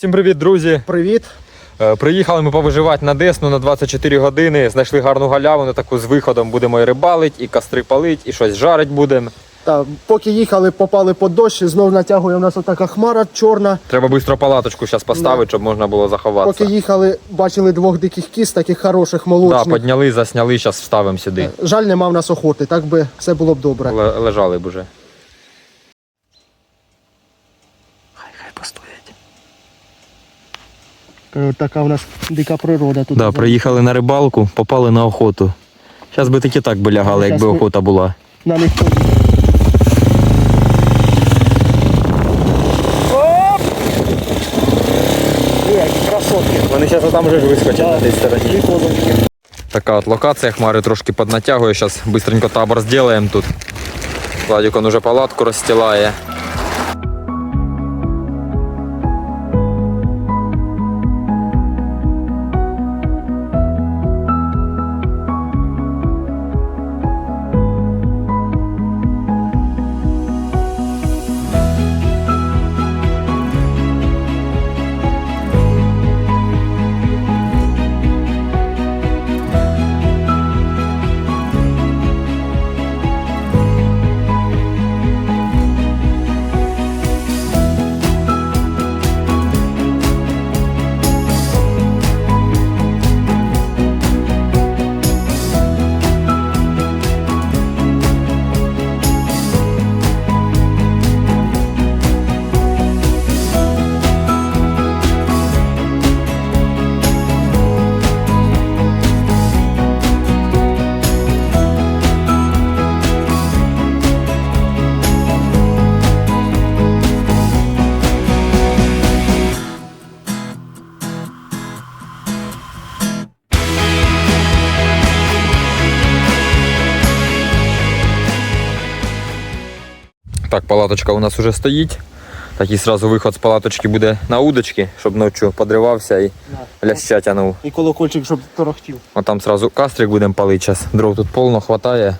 Всім привіт, друзі! Привіт. Е, Приїхали ми повиживати на Десну на 24 години. Знайшли гарну галявину, таку з виходом будемо і рибалить, і костри палить, і щось жарить будемо. Та, поки їхали, попали під дощ, знов натягує у нас отака хмара чорна. Треба швидко палаточку зараз поставити, щоб можна було заховатися. Поки їхали, бачили двох диких кіз, таких хороших, Да, молочних. підняли, засняли, зараз вставимо сюди. Жаль, нема в нас охоти, так би все було б добре. Ле- Лежали б уже. Хай хай постоять. Е, Така в нас дика природа тут. Да, приїхали на рибалку, попали на охоту. Зараз би таки так би лягали, якби ми- охота була. На них красотки. Вони зараз там вже вискочать на тій стороні. Така от локація, хмари трошки поднатягує. Зараз быстренько табор зробимо тут. Владик он уже палатку розстилає. Так, палаточка у нас уже стоїть. Такий сразу виход з палаточки буде на удочки, щоб ночі подривався і ляща тянув. І колокольчик, щоб торохтів. А там сразу кастрик будемо палити. Зараз дров тут повно хватає.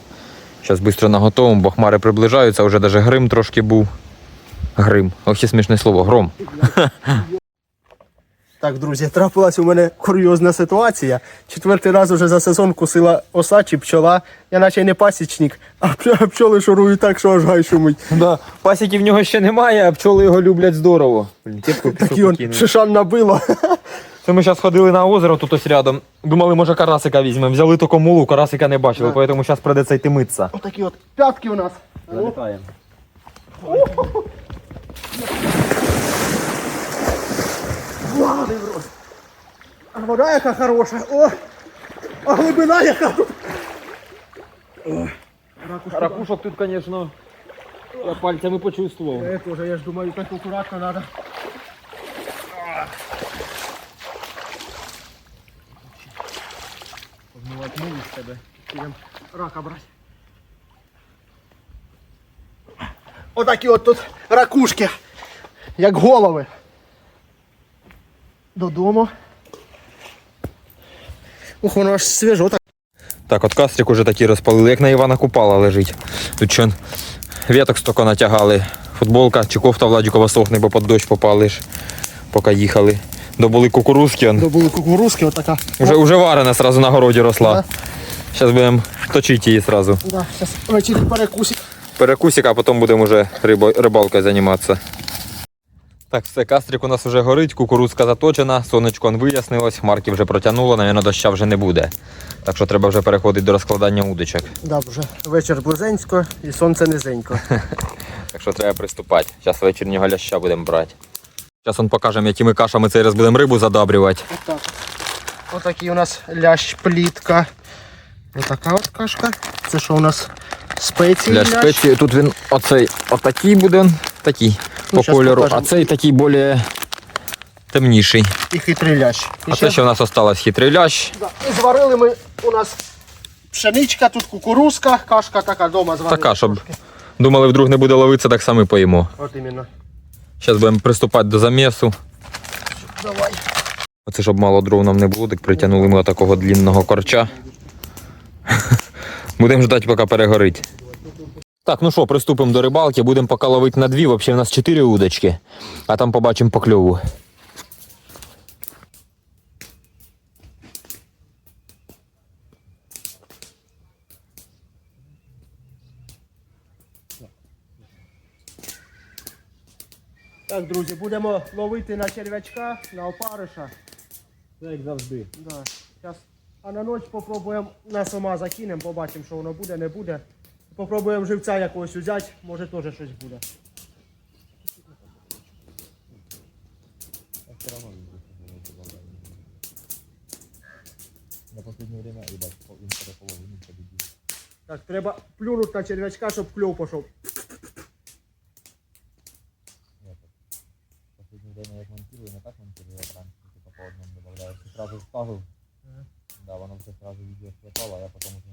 Зараз швидко наготовимо, бо хмари приближаються, вже навіть грим трошки був. Грим. Ох, і смішне слово, гром. Так, друзі, трапилась у мене курйозна ситуація. Четвертий раз уже за сезон кусила оса чи пчола. Я наче не пасічник, а пчоли шурують так, що аж гай шумить. Да. Пасіки в нього ще немає, а пчоли його люблять здорово. Такі он шишан набило. Це ми зараз ходили на озеро тут ось рядом. Думали, може карасика візьмемо. Взяли тільки мулу, карасика не бачили, Да. тому зараз придеться йти митися. Отакі от п'ятки у нас. Залітаємо. Ладно, в рот. А вода яка хороша. О! А глибина яка тут. Ракушок тут, звісно, я пальцями почувствував. Я теж, я ж думаю, так акуратно треба. Обмивати мову з тебе. Підем рака брати. Отакі от тут ракушки. Як голови. Додому. Ух, воно аж свіжо так. Так, от кастрик уже такий розпалили, як на Івана Купала лежить. Тут що віток стільки натягали. Футболка чи кофта Владікова сохне, бо під дощ попали ж, поки їхали. Добули кукурузки, он. Добули кукурузки, отака. Уже, уже варена сразу на городі росла. Да. Зараз будемо точити її сразу. Да, зараз вечір перекусик. Перекусик, а потім будемо вже рибо, рибалкою займатися. Так, все, кастрик у нас вже горить, кукурузка заточена, сонечко вияснилось, хмарки вже протягнуло, навіть доща вже не буде. Так що треба вже переходити до розкладання удочок. Да, вже вечір близенько і сонце низенько. Так що треба приступати. Зараз вечірнього ляща будемо брати. Зараз он покажемо, якими кашами цей раз будемо рибу задабрювати. Отак. Отакий у нас лящ плітка. Отака от кашка. Це що у нас спеції Для лящ. спеції тут він оцей отакий буде, такий по щас кольору, покажемо. а цей такий більш темніший. І хитрий лящ. І А ще- це ще у нас осталось хитрий лящ. Да. І зварили ми у нас пшеничка, тут кукурузка, кашка така дома зварила. Така, щоб думали, вдруг не буде ловитися, так само і поїмо. От іменно. Зараз будемо приступати до замісу. Давай. Оце щоб мало дров нам не було, так притягнули ми такого длінного корча. Будемо ждати, поки перегорить. Так, ну що, приступимо до рибалки, будемо поки ловити на дві, взагалі в нас чотири удочки, а там побачимо покльову. Так, друзі, будемо ловити на черв'ячка, на опариша. Як завжди. Да. Щас. А на ніч спробуємо на сома закинемо, побачимо, що воно буде, не буде. Попробуємо живця якогось взяти, може теж щось буде. На последнее время, ребят, він переполовину победил. Так, треба плюнути на черв'ячка, щоб кльов пішов. В последнее время як монтирую, не так монтирую, як раніше, типа по одному добавляю. Сразу ставив, да, воно все сразу відео схватало, а я потім уже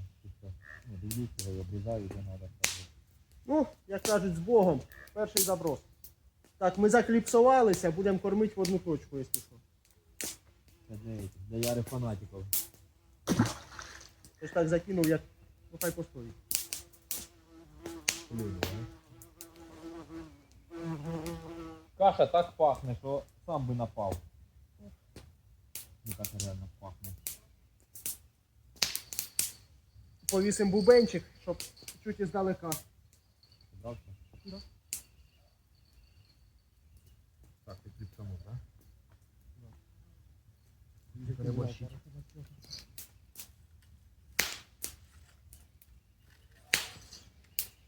його і обрізаю, надо. сразу. Ну, як кажуть, з Богом. Перший заброс. Так, ми закліпсувалися, будемо кормити в одну точку, якщо що. Це для, для яри фанатиків. Ось так закинув, як. Ну хай постоїть. Каша так пахне, що сам би напав. Ну каша реально пахне. Повісимо бубенчик, щоб чуть іздалека. Дальше? Да. Так, ти кліп саму, так? Переборщить.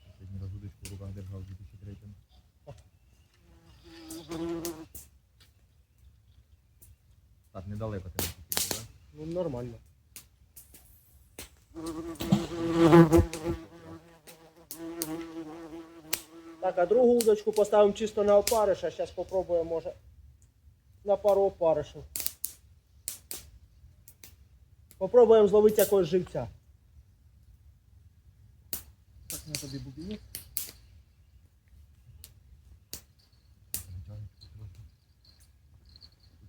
Последний раз удочку в руках держав в 2003 Так, недалеко ти не так? Ну нормально. Так, а другу удочку поставимо чисто на опариша. Зараз попробуємо, може, на пару опаришів. Попробуємо зловити якогось живця. Так, на тобі бубінець.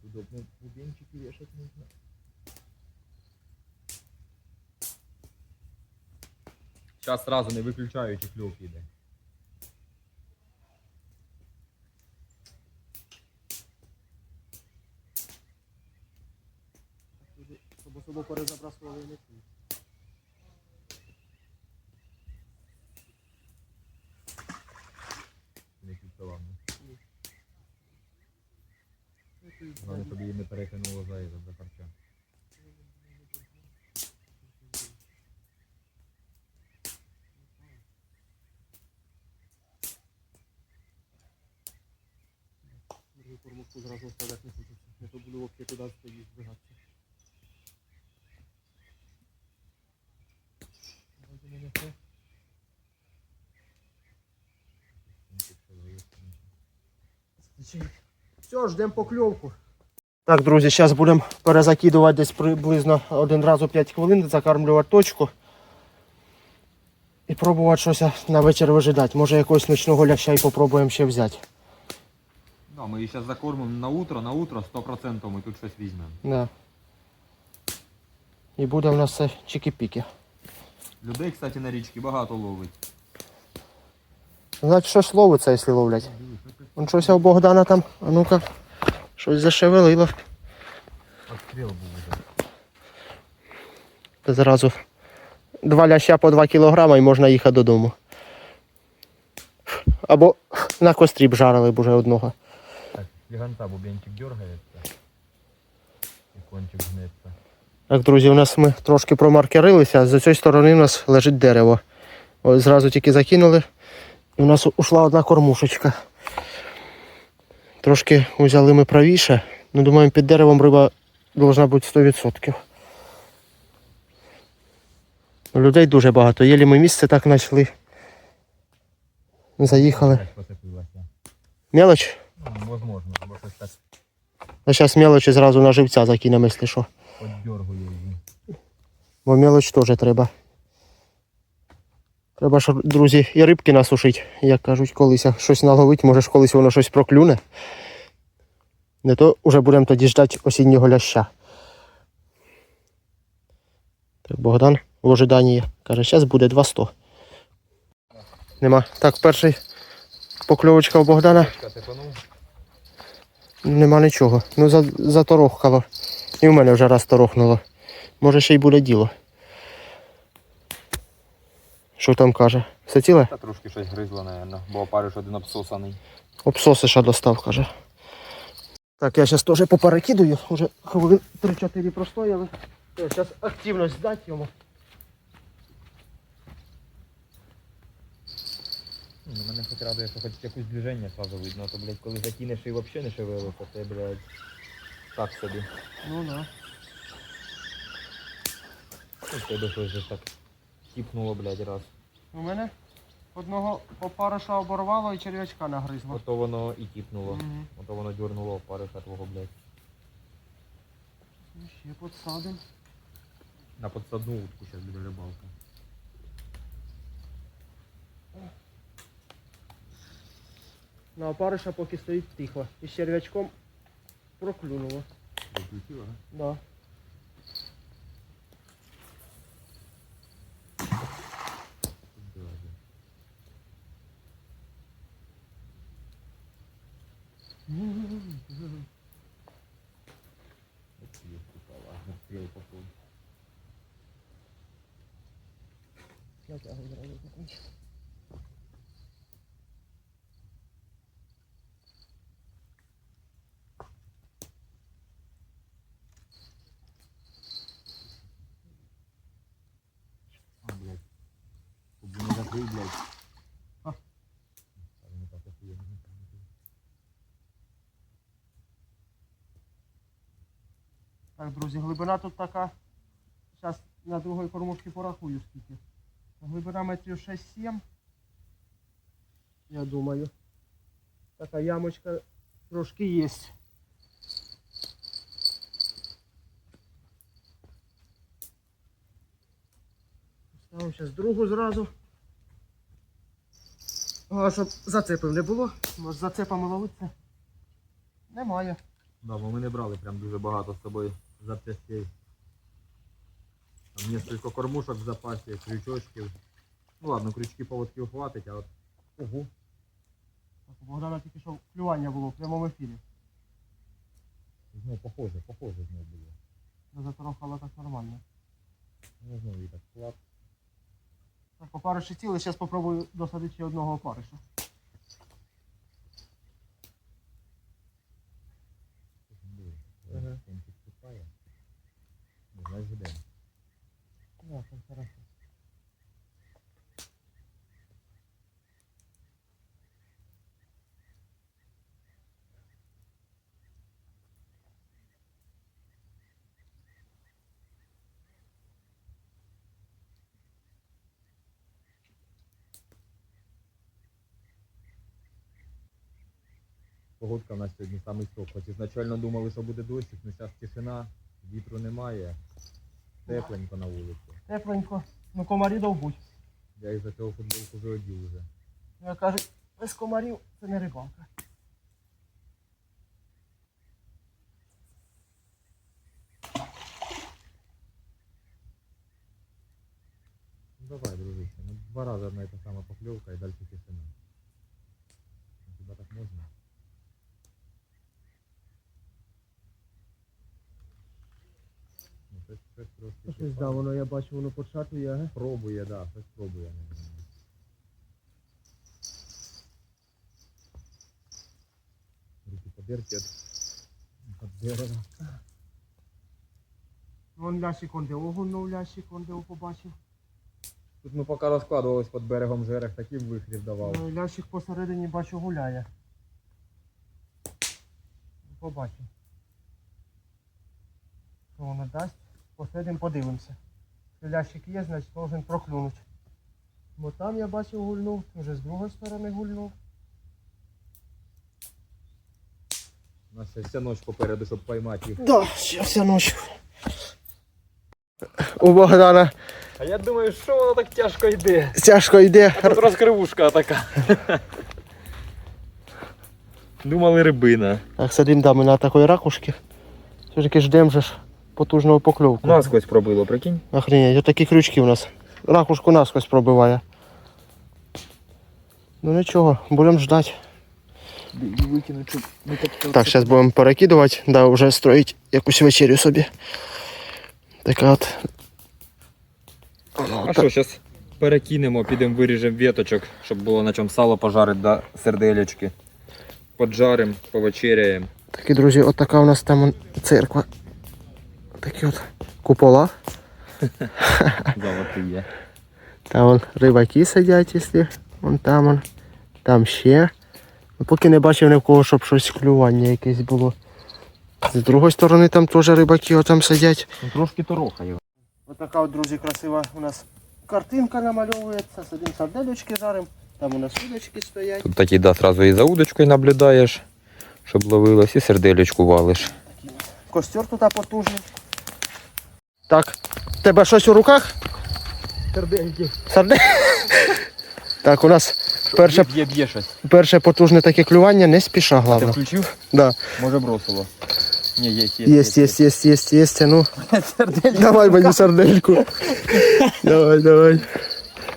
Удобно бубенчики вешать нужно. Сейчас сразу не виключаючи клюв іде. Щоб особо перезабрасували не чую. Не. Головне, щоб її не перекинуло за, за харча. Кормушку зразу оставляти не хочеться. Не то буду взагалі туди стоїть несе. Все, ждемо покльовку. Так, друзі, зараз будемо перезакидувати десь приблизно один раз у 5 хвилин, закармлювати точку. І пробувати щось на вечір вижидати. Може якогось ночного ляща і попробуємо ще взяти. Да, ми її зараз закормимо на утро, на утро 100% ми тут щось візьмемо. Да. І буде в нас все чики-піки. Людей, кстати, на річці багато ловить. Значить, щось ловиться, якщо ловлять. Вон щось у Богдана там, а ну-ка, щось зашевелило. Отстріл був уже. Та зразу два ляща по 2 кілограма і можна їхати додому. Або на кострі б жарили б уже одного. Так, бубенчик дергається. І кончик гнеться. Так, друзі, у нас ми трошки промаркерилися, а з цієї сторони у нас лежить дерево. Ось зразу тільки закинули. І у нас ушла одна кормушечка. Трошки взяли ми правіше. Ну, думаємо, під деревом риба повинна бути 100%. Людей дуже багато. Єлі ми місце так знайшли. Заїхали. Мелоч? Ну, возможно, або щось так А зараз мелочі зразу на живця закинемо, якщо що. поддергує її. Бо мелоч теж треба. Треба ж, друзі, і рибки насушити, як кажуть, колись а щось наловить, може ж колись воно щось проклюне. Не то вже будемо тоді ждати осіннього ляща. Так, Богдан в ожиданні каже, зараз буде 200. Нема. Так, перший покльовочка у Богдана. Нема нічого. Ну за, заторохкало. І в мене вже раз торохнуло. Може ще й буде діло. Що там каже? Все ціле? Та трошки щось гризло, напевно, бо опариш один обсосаний. Обсоси ще достав, каже. Так, я зараз теж поперекидую, вже хвилин 3-4 простояли. Зараз активність здати йому. Ну, мене хоч радує, що хоч якусь движення сразу видно, а то, блядь, коли закинеш і взагалі не шевелиться, це, блядь, так собі. Ну да. В тебе щось же так тіпнуло, блядь, раз. У мене одного опариша оборвало і черв'ячка нагризло. Ото воно і тіпнуло. Мгм. Ото воно дюрнуло опариша твого, блядь. Ну, Ще подсадим. На подсадну утку зараз буде рибалка. На опариша поки стоїть тихо. І з черв'ячком проклюнуло. Закрутила, га? Да. Тут даже. От є, сука, ладно, стріл пошов. Натягуй зразу закінчу. А, блядь. Щоб не закрий, блядь. А. Так, не так охуєнно. Так, друзі, глибина тут така. Зараз на другій кормушці порахую скільки. Глибина метрів 6-7. Я думаю. Така ямочка трошки є. Ставимо зараз другу зразу. А, щоб зацепів не було. Може зацепами ловиться. Немає. Да, бо ми не брали прям дуже багато з собою запчастей. Там несколько кормушок в запасі, крючочків. Ну ладно, крючки поводків хватить, а от. Ого. Так, у Богдана тільки що клювання було в прямому ефірі. Ну, похоже, похоже знову було. Не заторохало так нормально. Ну, знову і так клап. Так, опариші ціли, зараз спробую досадити ще одного опариша. Ага. Кончик ступає. Не знаю, ждем. Да, там хорошо. Погодка у нас сьогодні самий сок. Хоч ізначально думали, що буде дощик, але зараз тишина, вітру немає. Тепленько на вулиці. Тепленько. Ну комарі довбуть. Я із-за цього футболку вже одів уже. Я кажу, без комарів це не рибалка. Ну давай, дружище. Ну, два рази одна і та сама покльовка і далі тишина. Ну, Хіба так можна? Щось, щось трошки. Щось да, воно я бачу, воно подшатує, ага. Пробує, да, щось пробує. Руки подерті дерева. Вон лящик, он де огонув лящик, он де побачив. Тут ми поки розкладувались під берегом жерех, такий вихрів давав. Ну, Лящик посередині бачу гуляє. Побачимо. Що воно дасть? Посидимо, подивимося. Лящик є, значить должен проклюнути. Бо там я бачив гульнув, вже з другої сторони гульнув. У нас ще вся ніч попереду, щоб поймати їх. Да, ще вся ночь. У Богдана А я думаю, що воно так тяжко йде. тяжко йде. Тут розкривушка така. Думали рибина. Так, сидимо там на такої ракушки. Все-таки ждемо же ж потужного покльовку. Насквозь пробило, прикинь. Охренеть, отакі крючки у нас. Ракушку насквозь пробиває. Ну нічого, будемо ждати. Так, зараз будемо перекидувати, да, вже строїть якусь вечерю собі. Така от. А що, зараз перекинемо, підемо виріжемо віточок, щоб було на чому сало пожарити до серделечки. поджарим, повечеряємо. Такі, друзі, от така у нас там церква. Такі от купола. Золоті є. Там вон рибаки сидять, якщо вон там он. Там ще. Ну, Поки не бачив ні в кого, щоб щось клювання якесь було. З другої сторони там теж рибаки отам сидять. Ну, трошки торохає. Ось така от, друзі, красива у нас картинка намальовується. Сидимо сарделючки жарим. Там у нас удочки стоять. Тут такі, да, сразу і за удочкою наблюдаєш, щоб ловилось, і серделечку валиш. Костер тут потужний. Так, тебе щось у руках? Сардельки. Сардель? Так, у нас перше, Б'є, б'є щось. перше потужне таке клювання, не спіша, Ти головне. включив? Да. Може бросило. Ні, є, є. Єсть, єсть, єсть, єсть, єсть. Ну, давай мені сардельку. давай, давай.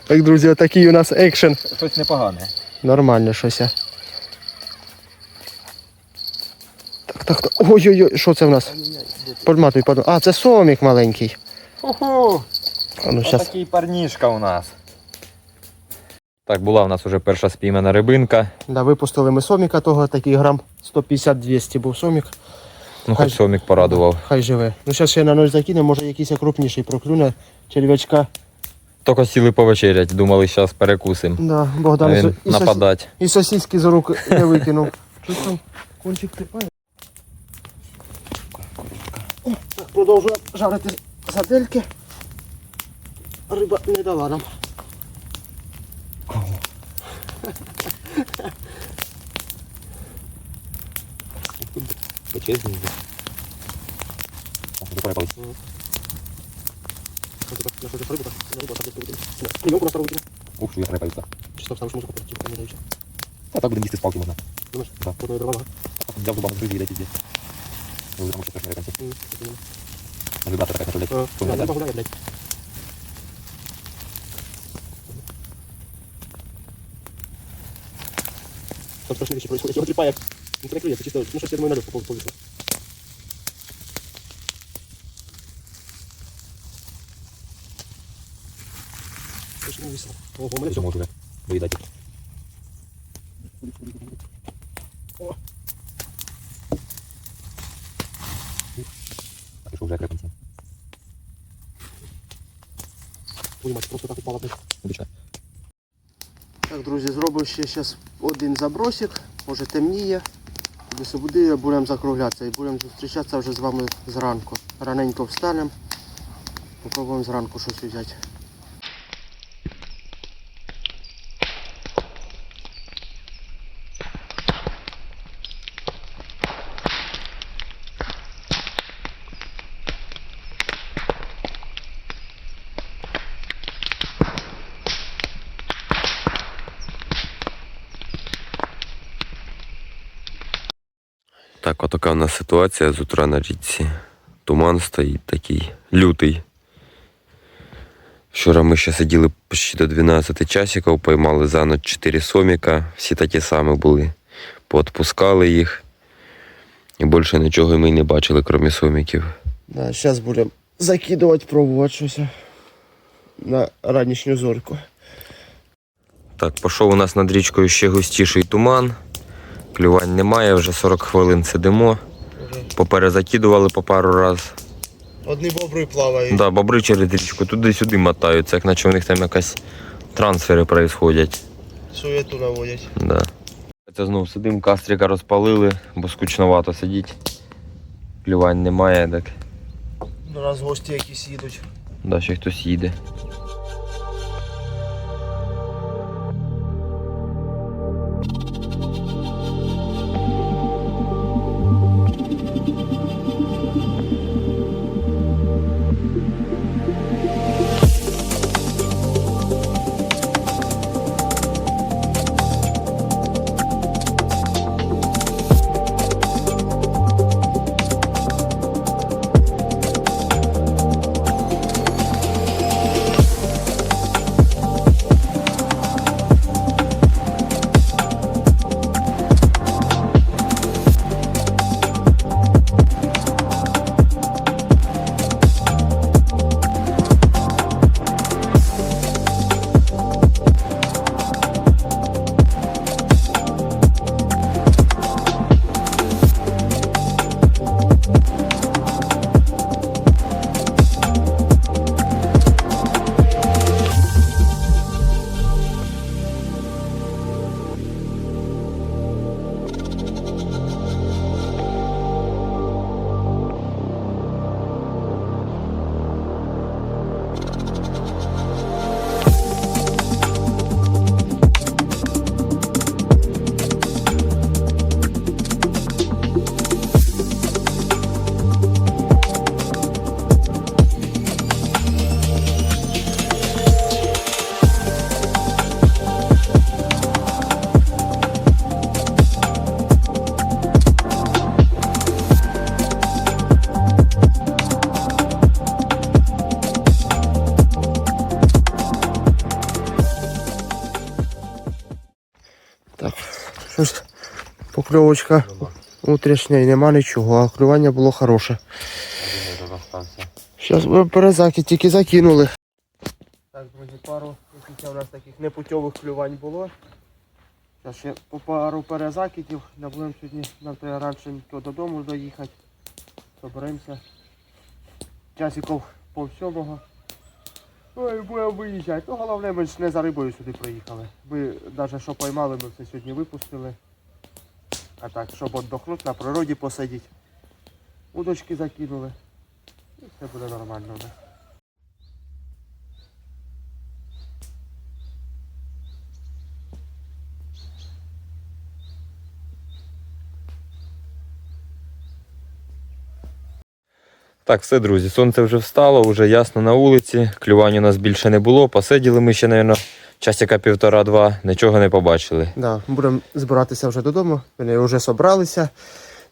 Так, друзі, отакий у нас екшен. Щось непогане. Нормально щось. а. Так, так, так. Ой-ой-ой, що це в нас? Подматуй, подматуй. А, це сомік маленький. Ого! Ну, щас. Такий парнішка у нас. Так, була у нас вже перша спіймана рибинка. Да, випустили ми соміка того, такий грам 150-200 був сомік. Ну, Хай- хоч сомік порадував. Хай живе. Ну, зараз ще на ноль закинемо, може якийсь крупніший проклюне. Черв'ячка. Тільки сіли повечерять, думали, зараз перекусимо. Да, Богдан і, сос- і, сос... нападать. і сосиски з рук не викинув. Щось там кончик тріпає. О, Так, продовжуємо жарити сардельки. Риба не дала нам. Почесний. Клейонку на стару викинув. Ух, я трепаюся. Чи там ставиш музику, потім не даючи. А так будемо їсти з палки можна. Думаєш? Да. Одної дрова. Взяв зубами друзі, дайте здесь. Ну, тому що теж не реканці. М, Може, дати така, блядь. Е, Помня, я да? погуляю, блядь. Там страшные вещи происходят. Его трепает. Не прикрыли, это чисто, ну, что седьмой налет повисло. Слушай, не весело. Ого, Все молодец. може вже Твою просто так упала. Обичай. Так, друзі, зробив ще зараз один забросик, може темніє. До буде, будемо закруглятися і будемо зустрічатися вже з вами зранку. Раненько встанемо. Попробуємо зранку щось взяти. Так, отака в нас ситуація з утра на річці. Туман стоїть такий лютий. Вчора ми ще сиділи почти до 12 часиків, поймали за ніч 4 соміка, всі такі самі були. Поотпускали їх. І більше нічого ми не бачили, крім соміків. Да, зараз будемо закидувати, пробувати щось на ранішню зорку. Так, пішов у нас над річкою ще густіший туман. Клювань немає, вже 40 хвилин сидимо. Поперезакидували по пару раз. Одні бобри плавають. Да, бобри через річку туди-сюди мотаються, як наче у них там якась трансфери происходять. Суєту наводять. Да. Це знов сидим, кастрика розпалили, бо скучновато сидіть. Клювань немає, так. До нас гості якісь їдуть. Да, ще хтось їде. Покльовочка утрішня і нема нічого, а клювання було хороше. Зараз ми перезакид тільки закинули. Так, друзі, пару якихось у нас таких непутьових клювань було. Зараз ще по пару перезакидів. Не будемо сьогодні нам треба раніше додому доїхати. Соберемося. Часиків по всьому. Ну і будемо виїжджати. Ну головне, ми ж не за рибою сюди приїхали. Ми навіть що поймали, ми все сьогодні випустили. А так, щоб віддохнути, на природі посидіти. Удочки закинули. І все буде нормально. у нас. Так, все, друзі, сонце вже встало, вже ясно на вулиці. Клювань у нас більше не було. Посиділи ми ще, мабуть, часика півтора-два, нічого не побачили. Да, будемо збиратися вже додому. Вони вже собралися.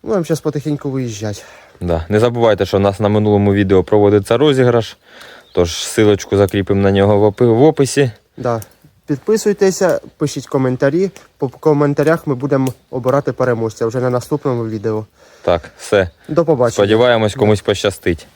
Будемо зараз потихеньку виїжджати. Да. Не забувайте, що у нас на минулому відео проводиться розіграш. Тож силочку закріпимо на нього в описі. Да. Підписуйтеся, пишіть коментарі. По коментарях ми будемо обирати переможця вже на наступному відео. Так, все. До побачення. Сподіваємось, комусь пощастить.